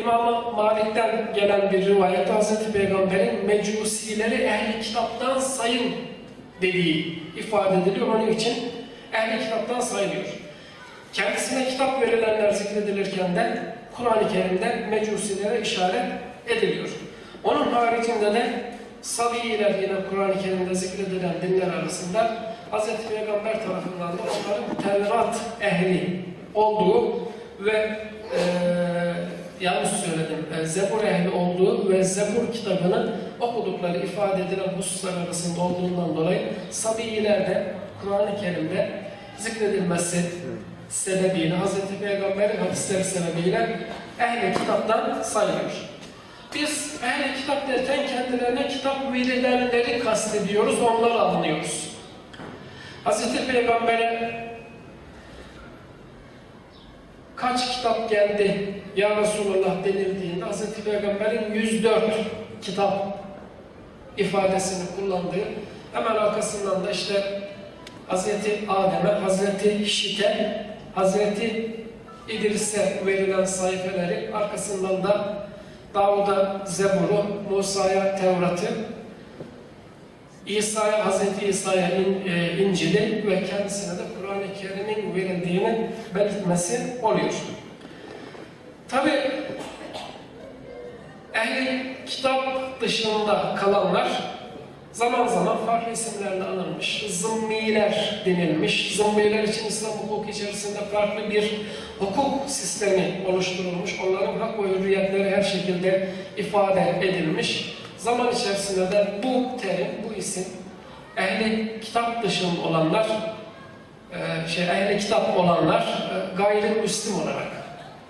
İmam Malik'ten gelen bir rivayette Hz. Peygamber'in mecusileri ehli kitaptan sayın dediği ifade ediliyor. Onun için ehli kitaptan sayılıyor. Kendisine kitap verilenler zikredilirken de Kur'an-ı Kerim'de mecusilere işaret ediliyor. Onun haricinde de Sabiiler yine Kur'an-ı Kerim'de zikredilen dinler arasında Hz. Peygamber tarafından da onların Tevrat ehli olduğu ve eee yanlış söyledim, e, Zebur ehli olduğu ve Zebur kitabını okudukları ifade edilen hususlar arasında olduğundan dolayı Sabiiler de Kur'an-ı Kerim'de zikredilmesi sebebiyle, Hz. Peygamber'in hadisleri sebebiyle ehli kitaptan sayılıyor. Biz ehli kitap derken kendilerine kitap verilenleri kastediyoruz, onları anlıyoruz. Hz. Peygamber'e kaç kitap geldi ya Resulullah denildiğinde Hz. Peygamber'in 104 kitap ifadesini kullandığı hemen arkasından da işte Hz. Adem'e, Hz. Şit'e, Hz. İdris'e verilen sayfeleri arkasından da Davud'a Zebur'u, Musa'ya Tevrat'ı, İsa'ya, Hz. İsa'ya in, e, İncil'i ve kendisine de Kur'an-ı Kerim'in verildiğini belirtmesi oluyor. Tabi ehli kitap dışında kalanlar zaman zaman farklı isimlerle anılmış. Zımmiler denilmiş. Zımmiler için İslam hukuku içerisinde farklı bir hukuk sistemi oluşturulmuş. Onların hak ve hürriyetleri her şekilde ifade edilmiş. Zaman içerisinde de bu terim, bu isim ehli kitap dışında olanlar, e, şey ehli kitap olanlar, e, gayrimüslim olarak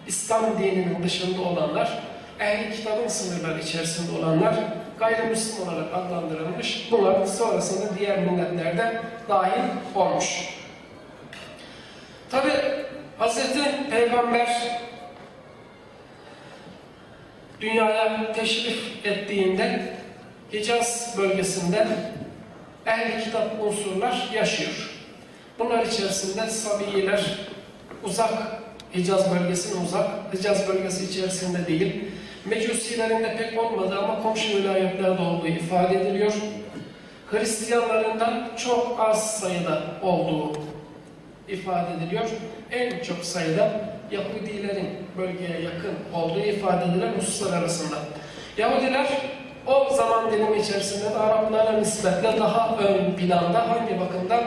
İslam dininin dışında olanlar, ehli kitabın sınırları içerisinde olanlar gayrimüslim olarak adlandırılmış. Bunlar sonrasında diğer milletlerde dahil olmuş. Tabi Hz. Peygamber dünyaya teşrif ettiğinde Hicaz bölgesinde ehli kitap unsurlar yaşıyor. Bunlar içerisinde Sabiiler uzak, Hicaz bölgesine uzak, Hicaz bölgesi içerisinde değil. Mecusilerin de pek olmadığı ama komşu vilayetlerde olduğu ifade ediliyor. Hristiyanlarından çok az sayıda olduğu ifade ediliyor. En çok sayıda Yahudilerin bölgeye yakın olduğu ifade edilen hususlar arasında. Yahudiler o zaman dilimi içerisinde de Araplara nispetle daha ön planda hangi bakımdan?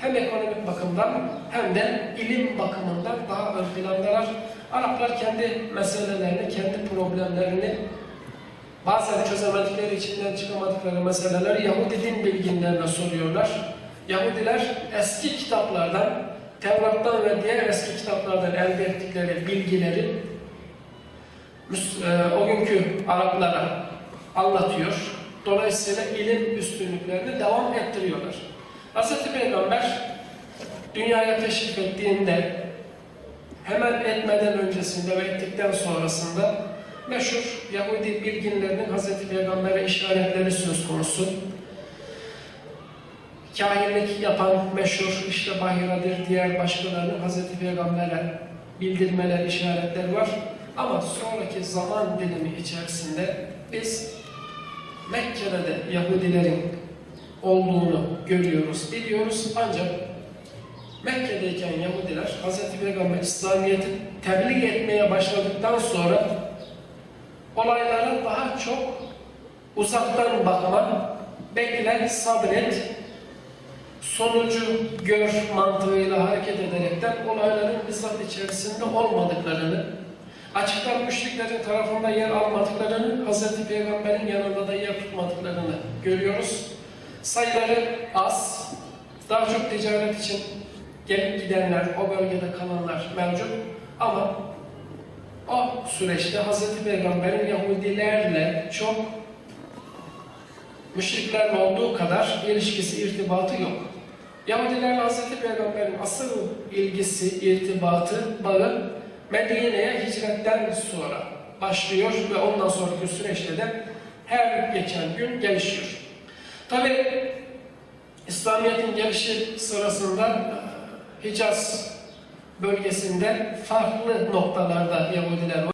Hem ekonomik bakımdan hem de ilim bakımından daha ön plandalar. Araplar kendi meselelerini, kendi problemlerini bazen çözemedikleri, içinden çıkamadıkları meseleleri Yahudi din bilginlerine soruyorlar. Yahudiler eski kitaplardan, Tevrat'tan ve diğer eski kitaplardan elde ettikleri bilgileri e, o günkü Araplara anlatıyor. Dolayısıyla ilim üstünlüklerini devam ettiriyorlar. Hz. Peygamber dünyaya teşrif ettiğinde hemen etmeden öncesinde ve ettikten sonrasında meşhur Yahudi bilginlerinin Hz. Peygamber'e işaretleri söz konusu. Kahinlik yapan meşhur işte Bahira'dır, diğer başkalarının Hz. Peygamber'e bildirmeler, işaretler var. Ama sonraki zaman dilimi içerisinde biz Mekke'de de Yahudilerin olduğunu görüyoruz, biliyoruz. Ancak Mekke'deyken Yahudiler Hz. Peygamber İslamiyet'i tebliğ etmeye başladıktan sonra olaylara daha çok uzaktan bakma, bekle, sabret, sonucu gör mantığıyla hareket ederekten olayların bizzat içerisinde olmadıklarını, açıktan müşriklerin tarafında yer almadıklarını, Hz. Peygamber'in yanında da yer tutmadıklarını görüyoruz. Sayıları az, daha çok ticaret için gelip gidenler, o bölgede kalanlar mevcut. Ama o süreçte Hz. Peygamber'in Yahudilerle çok müşriklerle olduğu kadar ilişkisi, irtibatı yok. Yahudilerle Hz. Peygamber'in asıl ilgisi, irtibatı, bağı Medine'ye hicretten sonra başlıyor ve ondan sonraki süreçte de her geçen gün gelişiyor. Tabi İslamiyet'in gelişi sırasında Hicaz bölgesinde farklı noktalarda Yahudiler var.